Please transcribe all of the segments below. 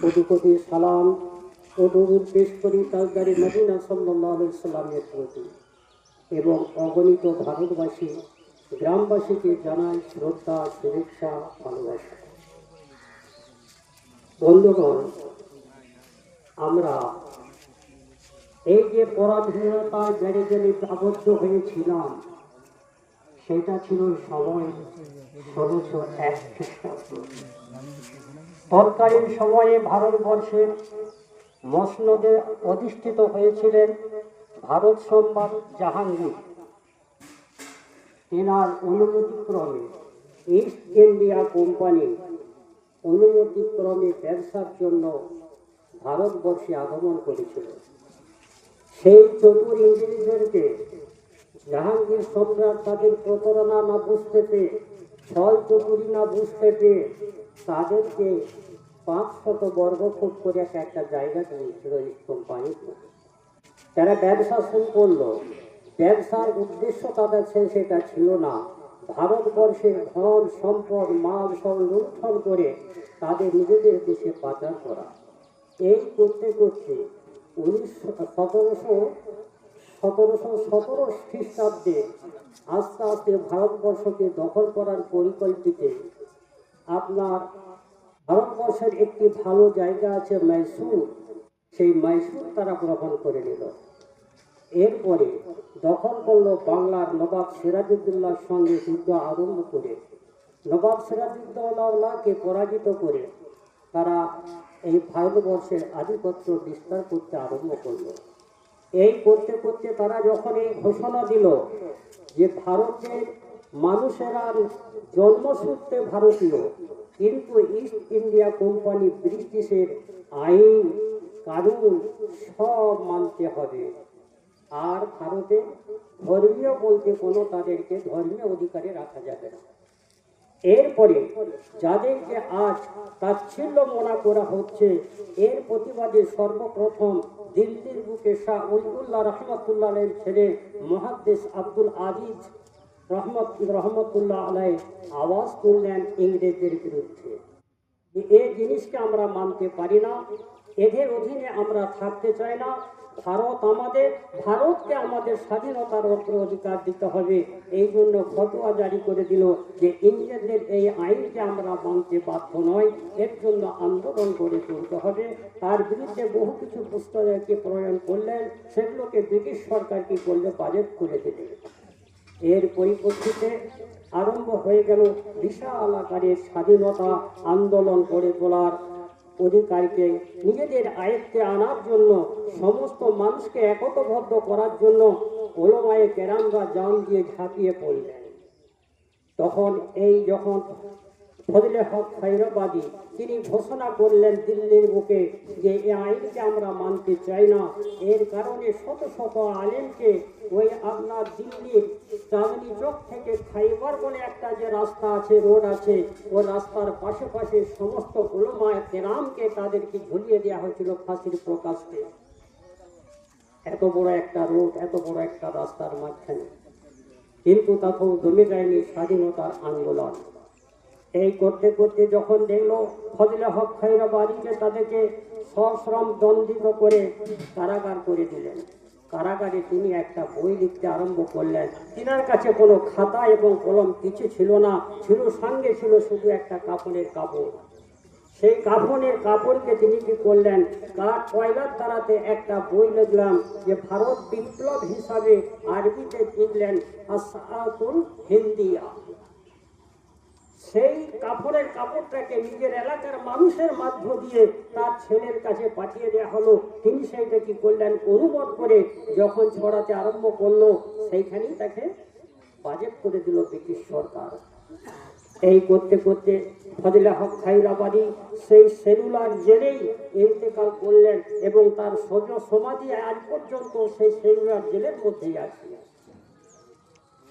কোটি সালাম ও দরুদ পেশ করি তাজদারি নবীনা সাল্লাহ সাল্লামের প্রতি। এবং অগণিত ভারতবাসী গ্রামবাসীকে জানাই শ্রদ্ধা, শুভেচ্ছা, ভালোবাসা। বন্ধুগণ, আমরা এই যে পরাধীনতার ব্যারিকেডে আবদ্ধ হয়েছিলাম সেটা ছিল সময় ষোলোশো এক খ্রিস্টাব্দ তৎকালীন সময়ে ভারতবর্ষের মসনদে অধিষ্ঠিত হয়েছিলেন ভারত সম্রাট জাহাঙ্গীর। তেনার অনুমতিক্রমে ইস্ট ইন্ডিয়া কোম্পানি অনুমতিক্রমে ব্যবসার জন্য ভারতবর্ষে আগমন করেছিল। সেই চতুর ইংরেজদেরকে জাহাঙ্গীর সম্রাট তাদের প্রতারণা না বুঝতে পেয়ে ছয় চতুরি না বুঝতে পেয়ে তাদেরকে পাঁচ শত বর্গফুট করে একটা একটা জায়গা দিয়েছিল এই কোম্পানিতে তারা ব্যবসা শুরু করল, ব্যবসার উদ্দেশ্য তাদের সে সেটা ছিল না। ভারতবর্ষের ধন, সম্পদ, মাল সব লুণ্ঠন করে তাদের নিজেদের দেশে পাচার করা। এই করতে করতে উনিশশো সতেরোশো সতেরোশো সতেরো খ্রিস্টাব্দে আস্তে আস্তে ভারতবর্ষকে দখল করার পরিকল্পিতে আপনার ভারতবর্ষের একটি ভালো জায়গা আছে মাইসুর সেই মাইসুর তারা গ্রহণ করে নিল। এরপরে দখল করল বাংলার নবাব সিরাজউদ্দৌলার সঙ্গে যুদ্ধ আরম্ভ করে। নবাব সিরাজউদ্দৌলাকে পরাজিত করে তারা এই ভারতবর্ষের আধিপত্য বিস্তার করতে আরম্ভ করল। এই করতে করতে তারা যখন এই ঘোষণা দিল যে ভারতের মানুষেরা জন্মসূত্রে ভারতীয়, কিন্তু ইস্ট ইন্ডিয়া কোম্পানি ব্রিটিশের আইন, কানুন সব মানতে হবে। আর ভারতে ধর্মীয় বলতে কোনো তাদেরকে ধর্মীয় অধিকারে রাখা যাবে না। এরপরে যাদেরকে আজ তাচ্ছিল্য মনা করা হচ্ছে, এর প্রতিবাদে সর্বপ্রথম দিল্লির বুকে শাহ উল্লাহ রহমতুল্লাহ ছেলে মহাদ্দেশ আব্দুল আজিজ রহমত, রহমতুল্লাহ আলাই আওয়াজ তুললেন ইংরেজদের বিরুদ্ধে। এই জিনিসকে আমরা মানতে পারি না, এদের অধীনে আমরা থাকতে চাই না ভারত আমাদের, ভারতকে আমাদের স্বাধীনতার অগ্র অধিকার দিতে হবে। এই জন্য ফতোয়া জারি করে দিল যে ইংরেজদের এই আইনকে আমরা মানতে বাধ্য নয় এর জন্য আন্দোলন করে তুলতে হবে। তার বিরুদ্ধে বহু কিছু পুস্তককে প্রয়োগ করলেন। সেগুলোকে ব্রিটিশ সরকার কি করলে বাজেট করে দিলেন এর পরিপ্রেক্ষিতে আরম্ভ হয়ে গেল বিশাল আকারের স্বাধীনতা আন্দোলন গড়ে তোলার অধিকারকে নিজেদের আয়ত্তে আনার জন্য, সমস্ত মানুষকে একতবদ্ধ করার জন্য ওলমায়ে কেরামরা জান দিয়ে ঝাঁপিয়ে পড়লেন। তখন এই যখন ফজলে হক খৈরবাদী, তিনি ঘোষণা করলেন দিল্লির বুকে যে এই আইনকে আমরা মানতে চাই না। এর কারণে শত শত আলেমকে ওই আপনার দিল্লির চাঁদনি চোখ থেকে খাইবার বলে একটা যে রাস্তা আছে, রোড আছে, ও রাস্তার পাশে পাশে সমস্ত উলমায় কেরামকে তাদেরকে ঝুলিয়ে দেওয়া হয়েছিল ফাঁসির প্রকাশকে। এত বড় একটা রোড, এত বড় একটা রাস্তার মাঝখানে। কিন্তু তখন জমে যায়নি স্বাধীনতার আন্দোলন। এই করতে করতে যখন দেখল ফজলে হক খৈরাবাদীকে তাদেরকে সশ্রম দণ্ডিত করে কারাগার করে দিলেন। কারাগারে তিনি একটা বই লিখতে আরম্ভ করলেন। তিনার কাছে কোনো খাতা এবং কলম কিছু ছিল না, ছিল সঙ্গে ছিল শুধু একটা কাপড়ের কাপড়। সেই কাফনের কাপড়কে তিনি কি করলেন? কাঠ কয়লার তারাতে একটা বই লিখলাম যে ভারত বিপ্লব হিসাবে আরবিতে লিখলেন আসাতুল হিন্দিয়া। সেই কাপড়ের কাপড়টাকে নিজের এলাকার মানুষের মাধ্য দিয়ে তার ছেলের কাছে পাঠিয়ে দেওয়া হলো। তিনি সেইটা কি করলেন অনুবাদ করে যখন ছড়াতে আরম্ভ করল, সেইখানেই তাকে বাজেট করে দিল ব্রিটিশ সরকার। এই করতে করতে ফজলে হক খাইরাবাদী সেই সেলুলার জেলেই ইন্তেকাল করলেন এবং তার সজ সমাধি আজ পর্যন্ত সেই সেলুলার জেলের মধ্যেই আছে।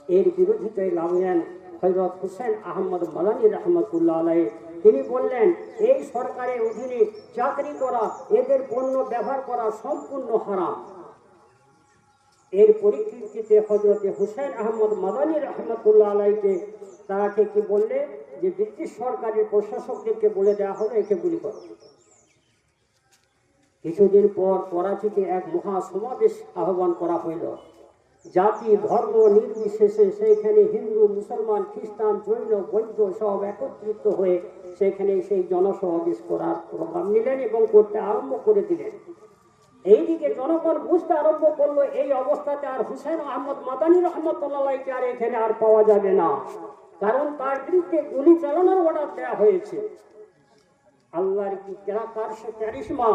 এর বিরোধিতায় নামলেন হজরত হুসেন আহমদ মালানি রহমতুল্লাহ আলাই তিনি বললেন, এই সরকারের অধীনে চাকরি করা, এদের পণ্য ব্যবহার করা সম্পূর্ণ হারাম। এর পরিপ্রেক্ষিতে হজরতে হুসেন আহমদ মাদানী রহমতুল্লাহ আলাইকে তাকে কি বললে? যে ব্রিটিশ সরকারের প্রশাসকদেরকে বলে দেওয়া হলো, একে গুলি করো। কিছুদিন পর করাচিতে এক মহা সমাবেশ আহ্বান করা হইল। জাতি, ধর্ম নির্বিশেষে সেইখানে হিন্দু, মুসলমান, খ্রিস্টান, জৈন, বৌদ্ধ সব একত্রিত হয়ে সেখানে সেই জনসমাবেশ করার প্রোগ্রাম নিলেন এবং করতে আরম্ভ করে দিলেন। এইদিকে জনগণ বুঝতে আরম্ভ করল, এই অবস্থাতে আর হুসেন আহমদ মাদানী রহমতুল্লাহকে আর এখানে আর পাওয়া যাবে না। কারণ তার বিরুদ্ধে গুলি চালানোর অর্ডার দেওয়া হয়েছে। আল্লাহর কি কার সে ক্যারিশমা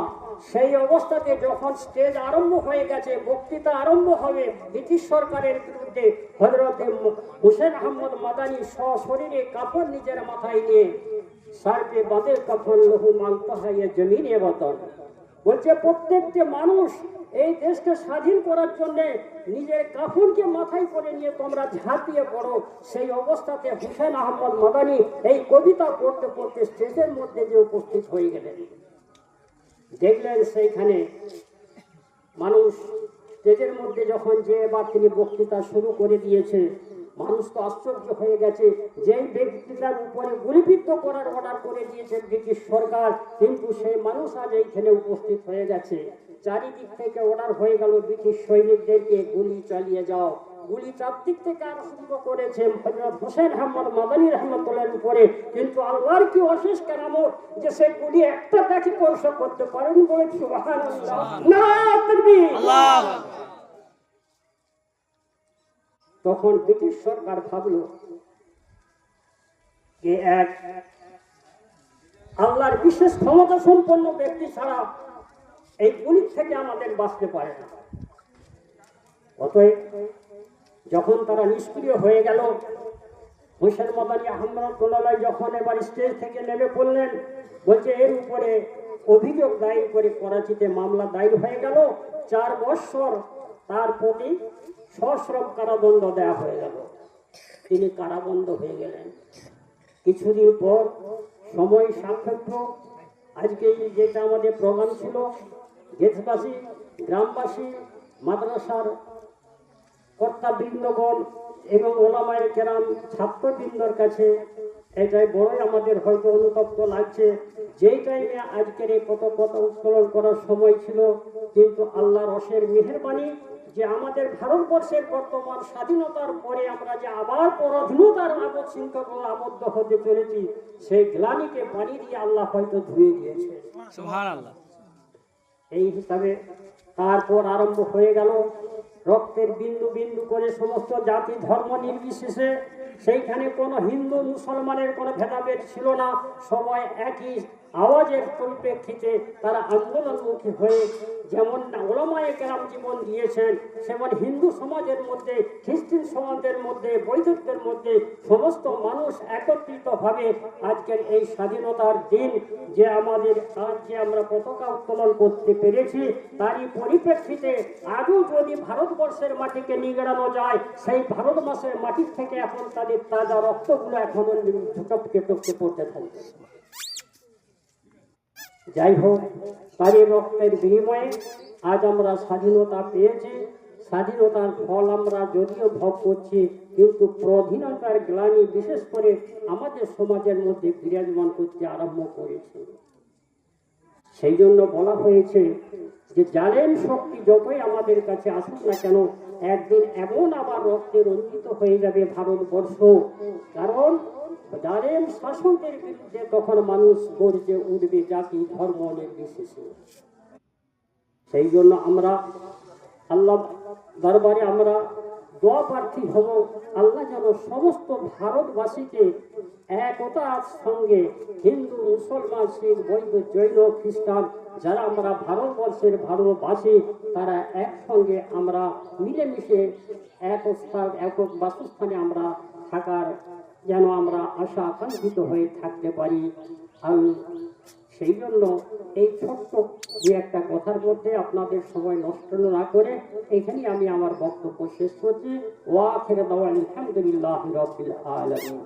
সেই অবস্থাতে যখন স্টেজ আরম্ভ হয়ে গেছে, বক্তৃতা আরম্ভ হবে ব্রিটিশ সরকারের বিরুদ্ধে হজরত হুসেন আহমদ মাদানী সশরীরে কাপড় নিজের মাথায় নিয়ে, সার্পে বাঁধে কাপড় লহু মানতে হয় জমিনে বতন বলছে, প্রত্যেকটি মানুষ এই দেশকে স্বাধীন করার জন্য নিজের কাফুনকে মাথায় করে নিয়ে তোমরা ঝাঁপিয়ে পড়ো। সেই অবস্থাতে হুসেন আহমদ মাদানী এই কবিতা পড়তে পড়তে স্টেজের মধ্যে যে উপস্থিত হয়ে গেলেন। দেখলেন সেইখানে মানুষ স্টেজের মধ্যে যখন যে এবার তিনি বক্তৃতা শুরু করে দিয়েছে মানুষ তো আশ্চর্য হয়ে গেছে। যেই ব্যক্তিটার উপরে গুলিবিদ্ধ করার অর্ডার করে দিয়েছে ব্রিটিশ সরকার কিন্তু সেই মানুষ আজ এইখানে উপস্থিত হয়ে গেছে। চারিদিক থেকে অর্ডার হয়ে গেল ব্রিটিশ সৈনিকদেরকে গুলি চালিয়ে যাও। গুলি চারদিক থেকে আরম্ভ করেছে হজরত হোসেন আহমদ মাদানী রহমতুল্লাহ উপরে। কিন্তু আল্লাহর কি অশেষ কেরামত যে সে গুলি একটা তাকে স্পর্শ করতে পারেন বলে? সুবহানাল্লাহ। নারায়ে তাকবীর তখন ব্রিটিশ সরকার ভাবল যে এক আল্লাহর বিশেষ ক্ষমতা সম্পন্ন ব্যক্তি ছাড়া এই গুলির থেকে আমাদের বাঁচতে পারে না। অতএব যখন তারা নিষ্ক্রিয় হয়ে গেল, হোসেন মাদানী আহমদ তোলালাই যখন এবার স্টেজ থেকে নেমে পড়লেন, বলছে, এর উপরে অভিযোগ দায়ের করে করাচিতে মামলা দায়ের হয়ে গেল। চার বৎসর তার প্রতি সশ্রম কারাদণ্ড দেওয়া হয়ে গেল। তিনি কারাবন্ধ হয়ে গেলেন। কিছুদিন পর সময় সাপেক্ষ। আজকে যেটা আমাদের প্রোগ্রাম ছিল দেশবাসী গ্রামবাসী, মাদ্রাসার কর্তাবৃন্দগণ এবং ওলামায়ের কেরাম, ছাত্রবৃন্দর কাছে এটাই বড়ই আমাদের হয়তো অনুতপ্ত লাগছে। যেই টাইমে আজকের এই পতাকা উত্তোলন করার সময় ছিল, কিন্তু আল্লাহর রসের মেহেরবানি যে আমাদের ভারতবর্ষের বর্তমান স্বাধীনতার পরে আমরা যে আবার পরাধীনতার আবদ্ধ চিন্তাগুলো আবদ্ধ হতে চলেছি সেই গ্লানিকে পানি দিয়ে আল্লাহ হয়তো ধুয়ে দিয়েছে। এই হিসাবে তারপর আরম্ভ হয়ে গেল রক্তের বিন্দু বিন্দু করে সমস্ত জাতি ধর্ম নির্বিশেষে। সেইখানে কোনো হিন্দু মুসলমানের কোনো ভেদাভেদ ছিল না। সবাই একই আওয়াজের পরিপ্রেক্ষিতে তারা আন্দোলনমুখী হয়ে যেমন ওলামায়ে কেরাম জীবন দিয়েছেন, সেমন হিন্দু সমাজের মধ্যে, খ্রিস্টান সমাজের মধ্যে বৈদ্যুতের মধ্যে সমস্ত মানুষ একত্রিতভাবে আজকের এই স্বাধীনতার দিন যে আমাদের, আজ যে আমরা পতাকা উত্তোলন করতে পেরেছি, তারই পরিপ্রেক্ষিতে আজও যদি ভারতবর্ষের মাটিকে নিগড়ানো যায়, সেই ভারত মাসের মাটির থেকে এখন তাদের তাজা রক্তগুলো এখনও টপকে টপকে পড়তে থাকবে। যাই হোক তারই রক্তের বিনিময়ে আজ আমরা স্বাধীনতা পেয়েছি। স্বাধীনতার ফল আমরা যদিও ভোগ করছি, কিন্তু প্রধীনতার গ্লানি বিশেষ করে আমাদের সমাজের মধ্যে বিরাজমান করতে আরম্ভ করেছে। সেই জন্য বলা হয়েছে যে, জালেম শক্তি যতই আমাদের কাছে আসুক না কেন, একদিন এমন আবার রক্তে রঞ্জিত হয়ে যাবে ভারতবর্ষ। কারণ জালেম শাসকের বিরুদ্ধে তখন মানুষ গর্জে উঠবে, জাতি, ধর্ম নির্বিশেষে সেই জন্য আমরা আল্লাহ দরবারে আমরা দোয়া প্রার্থী হব। আল্লাহ যেন সমস্ত ভারতবাসীকে একতার সঙ্গে হিন্দু, মুসলমান, শিখ বৈদ্য জৈন, খ্রিস্টান, যারা আমরা ভারতবর্ষের ভারতবাসী তারা একসঙ্গে আমরা মিলেমিশে এক স্থান একক বাসস্থানে আমরা থাকার যেন আমরা আশা আকাঙ্ক্ষিত হয়ে থাকতে পারি। আমি সেই জন্য এই ছোট্ট যে একটা কথার মধ্যে আপনাদের সময় নষ্ট না করে এখানেই আমি আমার বক্তব্য শেষ করছি। ওয়া ফেরে দেওয়া আলহামদুলিল্লাহ রবিল আলমিন।